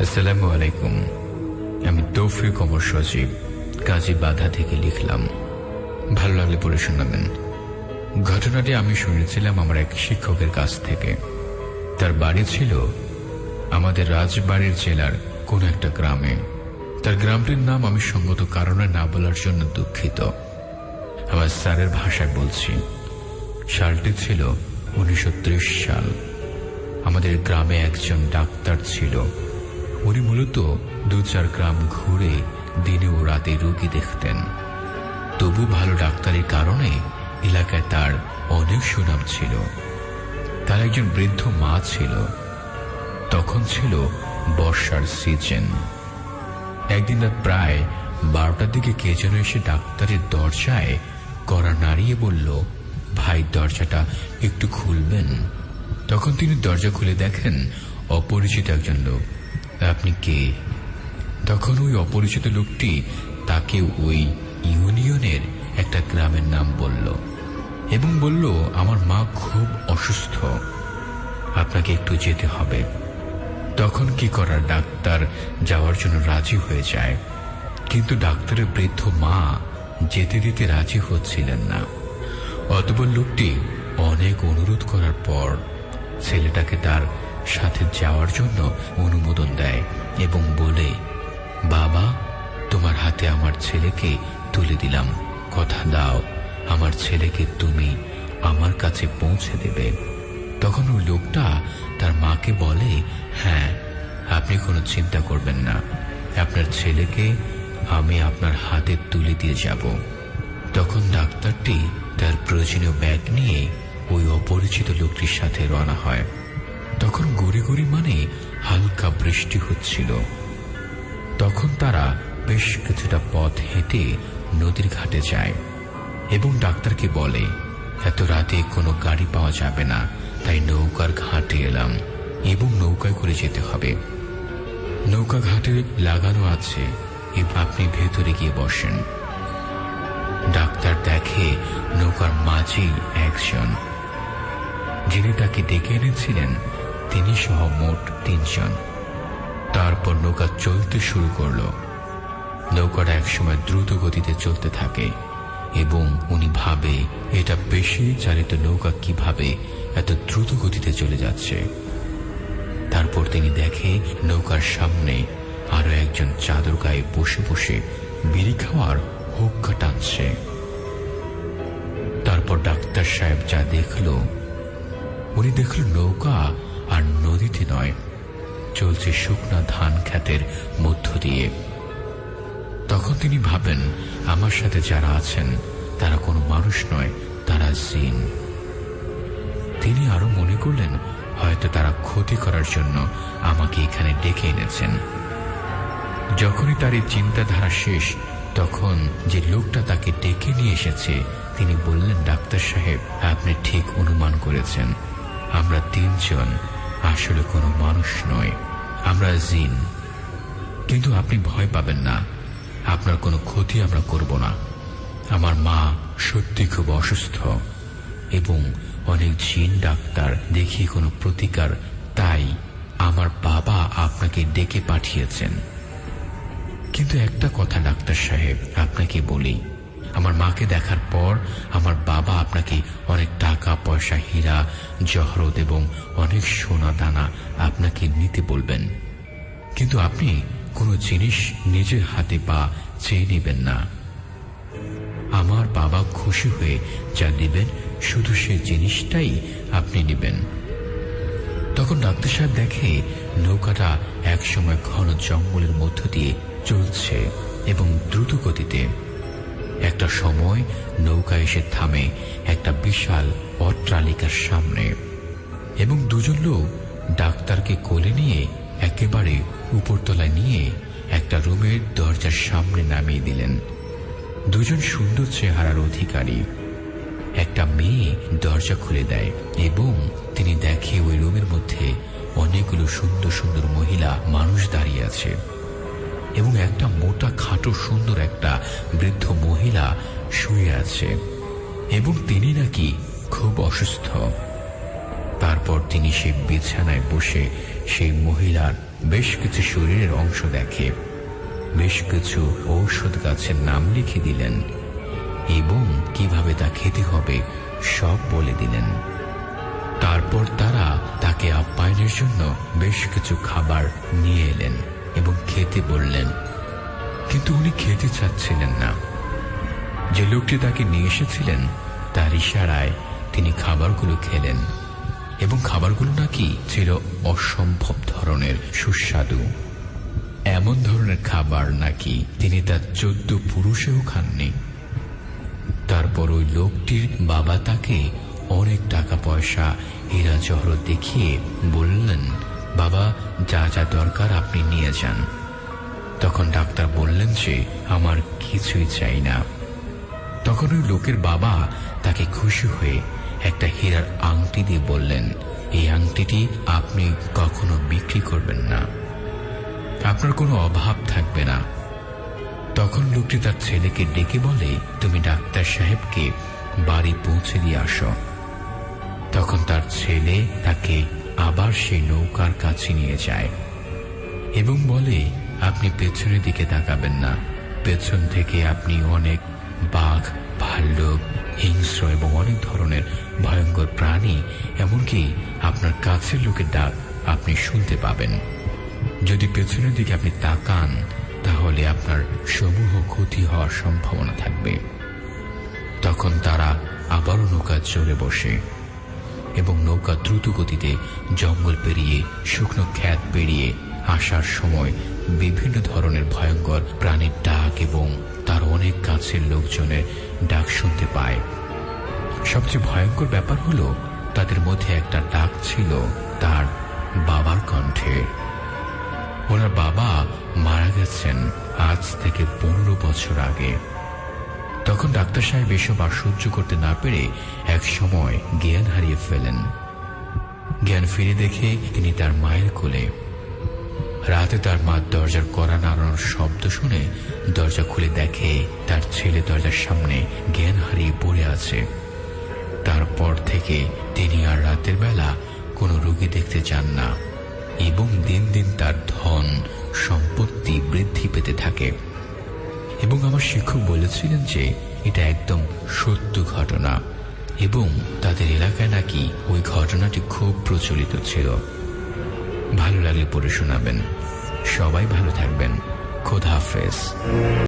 আসসালামু আলাইকুম। আমি তৌফিক অমর সজীব, কাজী বাধা থেকে লিখলাম। ভালো লাগলে পড়ে শোনাবেন। ঘটনাটি আমি শুনেছিলাম আমার এক শিক্ষকের কাছ থেকে। তার বাড়ি ছিল আমাদের রাজবাড়ির জেলার কোন একটা গ্রামে। তার গ্রামটির নাম আমি সঙ্গত কারণে না বলার জন্য দুঃখিত। আমার স্যারের ভাষায় বলছি, সালটি ছিল উনিশশো ত্রিশ সাল। আমাদের গ্রামে একজন ডাক্তার ছিল। উনি মূলত দু চার গ্রাম ঘুরে দিনে ও রাতে রোগী দেখতেন। তবু ভালো ডাক্তারের কারণে এলাকায় তার অনেক সুনাম ছিল। তার একজন বৃদ্ধ মা ছিল। তখন ছিল বর্ষার সিজন। একদিন প্রায় বারোটার দিকে কে যেন এসে ডাক্তারের দরজায় কড়া নাড়িয়ে বলল, ভাই, দরজাটা একটু খুলবেন। তখন তিনি দরজা খুলে দেখেন অপরিচিত একজন লোক। আপনি কে? তখন ওই অপরিচিত লোকটি তাকে ওই ইউনিয়নের একটা গ্রামের নাম বলল এবং বলল, আমার মা খুব অসুস্থ। আপনাকে একটু যেতে হবে। তখন কি করার, ডাক্তার যাওয়ার জন্য রাজি হয়ে যায়। কিন্তু ডাক্তারের বৃদ্ধ মা যেতে দিতে রাজি হচ্ছিলেন না। অতপর লোকটি অনেক অনুরোধ করার পর ছেলেটাকে তার সাথে যাওয়ার জন্য অনুমোদন দেয় এবং বলে, বাবা, তোমার হাতে আমার ছেলেকে তুলে দিলাম। কথা দাও, আমার ছেলেকে তুমি আমার কাছে পৌঁছে দেবে। তখন ওই লোকটা তার মাকে বলে হ্যাঁ আপনি কোনো চিন্তা করবেন না। আপনার ছেলেকে আমি আপনার হাতে তুলে দিয়ে যাব। তখন ডাক্তারটি তার প্রয়োজনীয় ব্যাগ নিয়ে ওই অপরিচিত লোকটির সাথে রওনা হয়। তখন গড়ি গড়ি মানে হালকা বৃষ্টি হচ্ছিল। তখন তারা বেশ কিছুটা পথ হেঁটে নদীর ঘাটে যায় এবং ডাক্তারকে বলে, এত রাতে কোনো গাড়ি পাওয়া যাবে না, তাই নৌকার ঘাটে এলাম এবং নৌকায় করে যেতে হবে। নৌকা ঘাটে লাগানো আছে আপনি ভেতরে গিয়ে বসেন। ডাক্তার দেখে নৌকার মাঝেই একজন। যিনি তাকে ডেকে এনেছিলেন তিনি সহ মোট তিনজন। তারপর নৌকা চলতে শুরু করল। নৌকাটা একসময় দ্রুত গতিতে চলতে থাকে এবং উনি ভাবে, এটা বেশি চালিত নৌকা কীভাবে এত দ্রুত গতিতে চলে যাচ্ছে? তারপর তিনি দেখে নৌকার সামনে আরও একজন চাদর গায়ে বসে বসে বিড়ি খাওয়ার হুক্কা টানছে তারপর ডাক্তার সাহেব যা দেখল, উনি দেখল নৌকা আর নদীতে নয়, চলছে শুকনা ধান ক্ষেতের মধ্য দিয়ে। তখন তিনি ভাবেন আমার সাথে যারা আছেন, তারা কোনো মানুষ নয়, তারা জিন। তিনি আরও মনে করলেন, হয়তো তারা ক্ষতি করার জন্য আমাকে এখানে ডেকে এনেছেন। যখনই তার এই চিন্তাধারা শেষ, তখন যে লোকটা তাকে ডেকে নিয়ে এসেছে, তিনি বললেন, ডাক্তার সাহেব, আপনি ঠিক অনুমান করেছেন। আমরা তিনজন আসলে কোনো মানুষ নয়। আমরা জিন। কিন্তু আপনি ভয় পাবেন না। আপনার কোনো ক্ষতি আমরা করব না। আমার মা সত্যি খুব অসুস্থ এবং অনেক জিন ডাক্তার দেখি কোনো প্রতিকার তাই আমার বাবা আপনাকে ডেকে পাঠিয়েছেন। কিন্তু একটা কথা ডাক্তার সাহেব আপনাকে বলি আমার মাকে দেখার পর আমার বাবা আপনাকে অনেক টাকা, পয়সা, হীরা, জহরত এবং অনেক সোনা দানা আপনাকে নিতে বলবেন। কিন্তু আপনি কোনো জিনিস নিজের হাতে পা চেয়ে নেবেন না। আমার বাবা খুশি হয়ে যা নেবেন, শুধু সে জিনিসটাই আপনি নেবেন। তখন ডাক্তার সাহেব দেখে নৌকাটা একসময় ঘন জঙ্গলের মধ্য দিয়ে চলছে এবং দ্রুত গতিতে একটা সময় নৌকা এসে থামে একটা বিশাল অট্টালিকার সামনে। এবং দুজন লোক ডাক্তারকে কোলে নিয়ে একেবারে উপরতলায় নিয়ে একটা রুমের দরজার সামনে নামিয়ে দিলেন। দুজন সুন্দর চেহারার অধিকারী। একটা মেয়ে দরজা খুলে দেয় এবং তিনি দেখে ওই রুমের মধ্যে অনেকগুলো সুন্দর সুন্দর মহিলা মানুষ দাঁড়িয়ে আছে। এবং একটা মোটা, খাটো, সুন্দর একটা বৃদ্ধ মহিলা শুয়ে আছে এবং তিনি নাকি খুব অসুস্থ। তারপর তিনি সেই বিছানায় বসে সেই মহিলার বেশ কিছু শরীরের অংশ দেখে, বেশ কিছু ঔষধ গাছের নাম লিখে দিলেন এবং কীভাবে তা খেতে হবে সব বলে দিলেন। তারপর তারা তাকে আপ্যায়নের জন্য বেশ কিছু খাবার নিয়ে এলেন। এবং খেতে বললেন, কিন্তু উনি খেতে চাচ্ছিলেন না। যে লোকটি তাকে নিয়ে এসেছিলেন, তার ইশারায় তিনি খাবারগুলো খেলেন এবং খাবারগুলো নাকি ছিল অসম্ভব ধরনের সুস্বাদু। এমন ধরনের খাবার নাকি তিনি তার চোদ্দ পুরুষেও খাননি। তারপর ওই লোকটির বাবা তাকে অনেক টাকা পয়সা হীরা জহরত দেখিয়ে বললেন বাবা, যা যা দরকার আপনি নিয়ে যান। তখন ডাক্তার বললেন যে, আমার কিছুই চাই না। তখন ওই লোকের বাবা তাকে খুশি হয়ে একটা হীরার আংটি দিয়ে বললেন, এই আংটিটি আপনি কখনো বিক্রি করবেন না। আপনার কোনো অভাব থাকবে না। তখন লোকটি তার ছেলেকে ডেকে বলে, তুমি ডাক্তার সাহেবকে বাড়ি পৌঁছে দিয়ে আসো। তখন তার ছেলে তাকে আবার সেই নৌকার কাছে নিয়ে যায় এবং বলে, আপনি পেছনের দিকে তাকাবেন না। পেছন থেকে আপনি অনেক বাঘ, ভাল্লুক, হিংস্র এবং অনেক ধরনের ভয়ঙ্কর প্রাণী, এমনকি আপনার কাছের লোকের ডাক আপনি শুনতে পাবেন। যদি পেছনের দিকে আপনি তাকান, তাহলে আপনার সমূহ ক্ষতি হওয়ার সম্ভাবনা থাকবে। তখন তারা আবারও নৌকা চড়ে বসে। এবং নৌকা দ্রুত গতিতে জঙ্গল পেরিয়ে, শুকনো খ্যাত পেরিয়ে আসার সময় বিভিন্ন ধরনের ভয়ঙ্কর প্রাণীর ডাক এবং তার অনেক কাছের লোকজনের ডাক শুনতে পায়। সবচেয়ে ভয়ঙ্কর ব্যাপার হলো, তাদের মধ্যে একটা ডাক ছিল তার বাবার কণ্ঠে। ওনার বাবা মারা গেছেন আজ থেকে পনেরো বছর আগে। তখন ডাক্তার সাহেব এসব আর সহ্য করতে না পেরে এক সময় জ্ঞান হারিয়ে ফেলেন। জ্ঞান ফিরে দেখে তিনি তার মায়ের কোলে। রাতে তার মা দরজার কড়া নাড়ানোর শব্দ শুনে দরজা খুলে দেখে তার ছেলে দরজার সামনে জ্ঞান হারিয়ে পড়ে আছে। তারপর থেকে তিনি আর রাতের বেলা কোনো রোগী দেখতে যান না, এবং দিন দিন তার ধন, সম্পত্তি বৃদ্ধি পেতে থাকে। এবং আমার শিক্ষক বলেছিলেন যে এটা একদম সত্য ঘটনা এবং তাদের এলাকায় নাকি ওই ঘটনাটি খুব প্রচলিত ছিল। ভালো লাগলে পড়ে শোনাবেন। সবাই ভালো থাকবেন। খোদা হাফেজ।